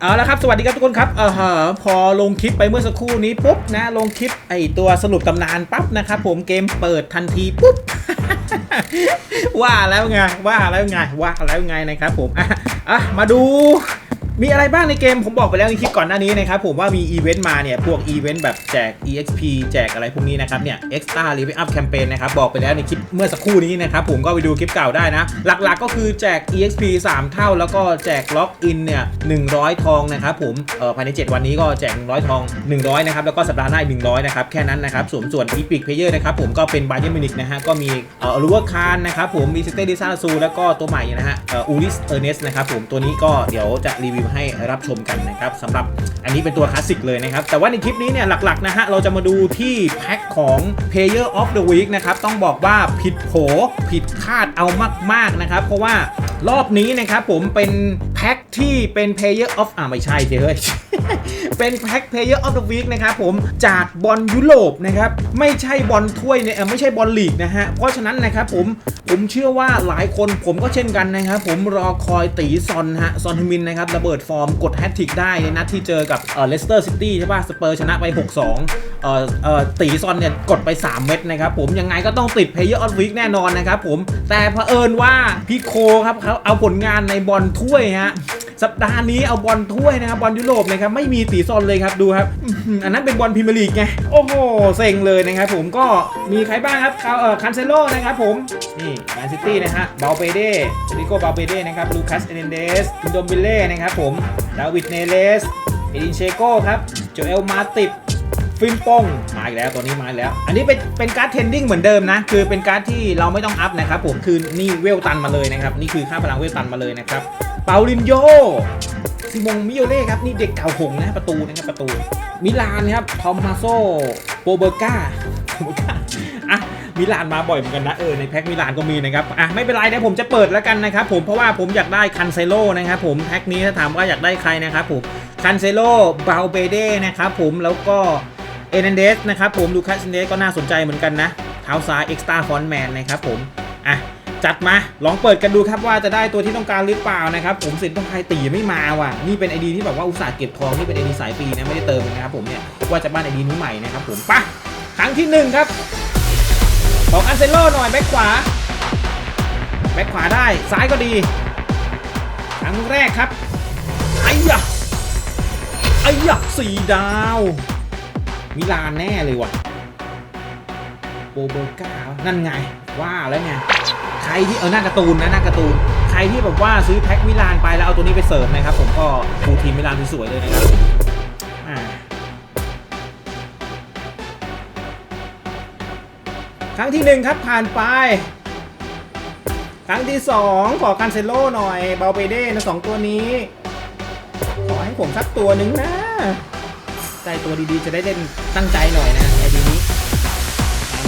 เอาละครับ สวัสดีครับทุกคนครับเออฮะพอลงคลิปไปเมื่อสักครู่นี้ปุ๊บนะ ลงคลิปไอตัวสรุปตำนานปั๊บนะครับผมเกมเปิดทันทีปุ๊บ ว่าแล้วไง ว่าแล้วไง ว่าแล้วไงนะครับผมอะอะมาดู มีอะไรบ้างในเกมผมบอกไปแล้วในคลิปก่อนหน้านี้นะครับผมว่ามีอีเวนต์มาเนี่ย พวกอีเวนต์แบบแจก EXP แจกอะไรพวกนี้นะครับเนี่ย Extra Level Up Campaign นะครับบอกไปแล้วในคลิปเมื่อสักครู่นี้นะครับผมก็ไปดูคลิปเก่าได้นะ หลักๆก็คือแจก EXP 3 เท่า แล้วก็แจกล็อกอินเนี่ย100 ทองนะครับผมเออภายใน 7 วันนี้ก็แจก 100 ทอง 100 นะครับแล้วก็สัปดาห์หน้าอีก100 นะครับแค่นั้นนะครับส่วนส่วน Epic Player นะครับผมก็เป็นบาเย r n มินิกนะฮะก็มีเอ่อลูเวอร์คานนะครับผมมีสเตดิซาซูแล้วก็ตัวใหม่นะฮะเอออูริสเออร์เนสนะครับผมตัวนี้ก็เดี๋ยวจะรีวิวให้รับชมกันนะครับสำหรับอันนี้เป็นตัวคลาสสิกเลยนะครับ แต่ว่าในคลิปนี้เนี่ยหลักๆนะฮะเราจะมาดูที่แพ็คของ Player of the Week นะครับ ต้องบอกว่าผิดโผผิดคาดเอามาก ๆ นะครับ เพราะว่ารอบนี้นะครับผมเป็นแพ็คที่เป็น Player of อ่าไม่ใช่เฮ้ย เป็นแพ็ค Player of the Week นะครับผมจากบอลยุโรปนะครับไม่ใช่บอลถ้วยเนี่ยไม่ใช่บอลลีกนะฮะเพราะฉะนั้นนะครับผมผมเชื่อว่าหลายคนผมก็เช่นกันนะครับผมรอคอยตีซอนฮะซอนฮึมินนะครับระเบิดฟอร์มกดแฮตทริกได้ในนัดที่เจอกับเอ่อเลสเตอร์ซิตี้ใช่ป่ะสเปอร์ชนะไป 6-2เอ่อเอ่อตีซอนเนี่ยกดไป 3 เม็ดนะครับผมยังไงก็ต้องติด Player of the Week แน่นอนนะครับผมแต่เผอิญว่าพี่โคครับเขาเอาผลงานในบอลถ้วยฮะ สัปดาห์นี้เอาบอลถ้วยนะครับบอลยุโรปนะครับไม่มีสีซอนเลยครับดูครับอันนั้นเป็นบอลพรีเมียร์ลีกไงโอ้โหเซ็งเลยนะครับผมก็มีใครบ้างครับคาเอ่อคันเซโลนะครับผมนี่แมนซิตี้นะฮะบาเปเด้ริโกบาเปเด้นะครับลูคัสเอเนเดสอินโดมบิเล่นะครับผมดาวิดเนเลสเอดินเชโก้ครับโจเอลมาติบ ฟินปงมาอีกแล้วตัวนี้มาแล้ว อันนี้เป็นเป็นการ์ดเทนดิ้งเหมือนเดิมนะ คือเป็นการ์ดที่เราไม่ต้องอัพนะครับผมคือนี่เวลตันมาเลยนะครับ นี่คือค่าพลังเวลตันมาเลยนะครับเปาลินโยซิมงมิโยเล่ครับ นี่เด็กเก่าหงนะประตูนะครับประตู มิลานครับทอมมาโซโปเบอร์กาโปเบอร์กาอะมิลานมาบ่อยเหมือนกันนะเออในแพ็คมิลานก็มีนะครับอะไม่เป็นไรนะผมจะเปิดแล้วกันนะครับผมเพราะว่าผมอยากได้คันเซโลนะครับผมแพ็คนี้ถ้าถามว่าอยากได้ใครนะครับผมคันเซโลบาเบเด้นะครับผมแล้วก็ เอเนเดสนะครับผมดูคัสเนเดสก็น่าสนใจเหมือนกันนะเท้าซ้ายเอ็กซ์ต a าฟอนแมนนะครับผมอะจัดมาลองเปิดกันดูครับว่าจะได้ตัวที่ต้องการหรือเปล่านะครับผมสินต้องไทยตีไม่มาว่ะนี่เป็นไอดีที่แบบว่าอุตส่าห์เก็บทองนี่เป็นไอดีสายปีนะไม่ได้เติมนะครับผมเนี่ยว่าจะบ้านไอดีนี้ใหม่นะครับผมปะครั้งที่หนึ่งครับของอันเซโลหน่อยแบ็คขวาแบ็คขวาได้ซ้ายก็ดีครั้งแรกครับไอ้ยะไอ้ยะสี่ดาว มิลานแน่เลยว่ะโบเบอร์ก้านั่นไงว่าแล้วไงใครที่เออหน้าการ์ตูนนะหน้าการ์ตูนใครที่แบบว่าซื้อแพ็คมิลานไปแล้วเอาตัวนี้ไปเสริมนะครับ ผมก็ฟูลทีมมิลานสวยๆเลยนะครับครั้งที่หนึ่งครับผ่านไปครั้งที่สองขอคันเซโลหน่อยเบาเปเด้นะสองตัวนี้ ขอให้ผมสักตัวหนึ่งนะ ได้ตัวดีๆ จะได้เล่นตั้งใจหน่อยนะไอดีนี้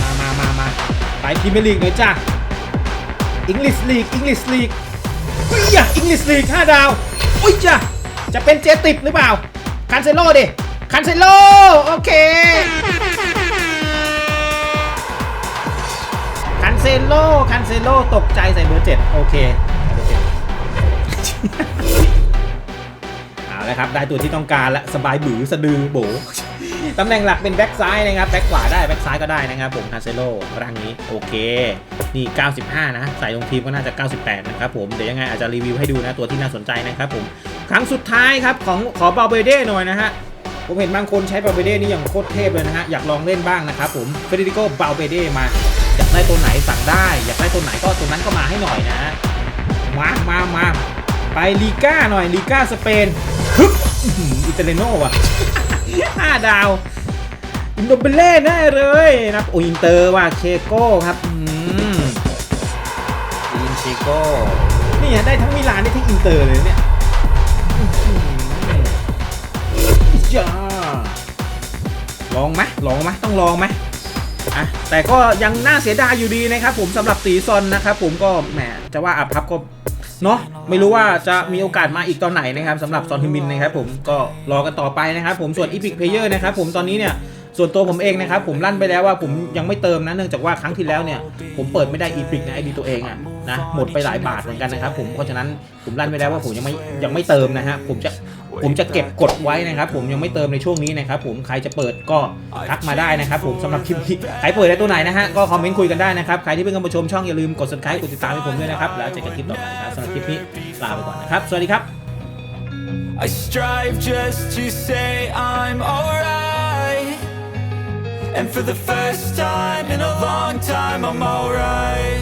มามามามาไปพรีเมียร์ลีกหน่อยจ้ะอังกฤษลีกอังกฤษลีกอุ้ยอะอังกฤษลีกห้าดาว อุ้ยจ้ะจะเป็นเจติบหรือเปล่าคันเซโลดิคันเซโลโอเคคันเซโลคันเซโลตกใจใส่เบอร์เจ็ดโอเคเบอร์เจ็ดะครับได้ตัวที่ต้องการและสบายบือสะดือโบตำแหน่งหลักเป็นแบ็กซ้ายนะครับแบ็กขวาได้แบ็กซ้ายก็ได้นะครับผมคาเซโลร่างนี้โอเคนี่ 95 นะ ใส่ลงทีมก็น่าจะ 98 นะครับผม เดี๋ยวยังไงอาจจะรีวิวให้ดูนะตัวที่น่าสนใจนะครับผม ครั้งสุดท้ายครับของขอบาเบเด้หน่อยนะฮะผมเห็นบางคนใช้บาเบเด้นี่อย่างโคตรเทพเลยนะฮะ อยากลองเล่นบ้างนะครับผมเฟรดิโกบาเบเด้มา อยากได้ตัวไหนสั่งได้ อยากได้ตัวไหนก็ตัวนั้นก็มาให้หน่อยนะฮะมามามาไปลีก้าหน่อยลีก้าสเปน ฮึบอิตาเลโน่ว่ะห้าดาว อินโดเบเล่แน่เลยนะครับโออินเตอร์ว่ะเชโก้ครับอืมอินเชโก้นี่ได้ทั้งมิลานได้ทั้งอินเตอร์เลยเนี่ยอื้อหือจ้าลองไหมลองไหมต้องลองไหมอะแต่ก็ยังน่าเสียดายอยู่ดีนะครับผมสำหรับตีซอนนะครับผมก็แหมจะว่าอับพับก็ เนาะไม่รู้ว่าจะมีโอกาสมาอีกตอนไหนนะครับสำหรับซอนฮิมินนะครับผมก็รอกันต่อไปนะครับผมส่วนอีพิกเพเยอร์นะครับผมตอนนี้เนี่ยส่วนตัวผมเองนะครับผมลั่นไปแล้วว่าผมยังไม่เติมนะเนื่องจากว่าครั้งที่แล้วเนี่ยผมเปิดไม่ได้ Epic นะไอดีตัวเองอะนะหมดไปหลายบาทเหมือนกันนะครับผมเพราะฉะนั้นผมลั่นไปแล้วว่าผมยังไม่ยังไม่เติมนะฮะผมจะ ผมจะเก็บกดไว้นะครับ ผมยังไม่เติมในช่วงนี้นะครับ ผมใครจะเปิดก็ทักมาได้นะครับ ผมสำหรับคลิปนี้ใครเปิดได้ตัวไหนนะฮะก็คอมเมนต์คุยกันได้นะครับใครที่เพิ่งเข้ามาชมช่องอย่าลืมกด subscribe กดติดตามให้ผมด้วยนะครับแล้วเจอกันคลิปต่อไปครับสำหรับคลิปนี้ลาไปก่อนนะครับสวัสดีครับ I strive just to say I'm alright. And for the first time in a long time, I'm alright.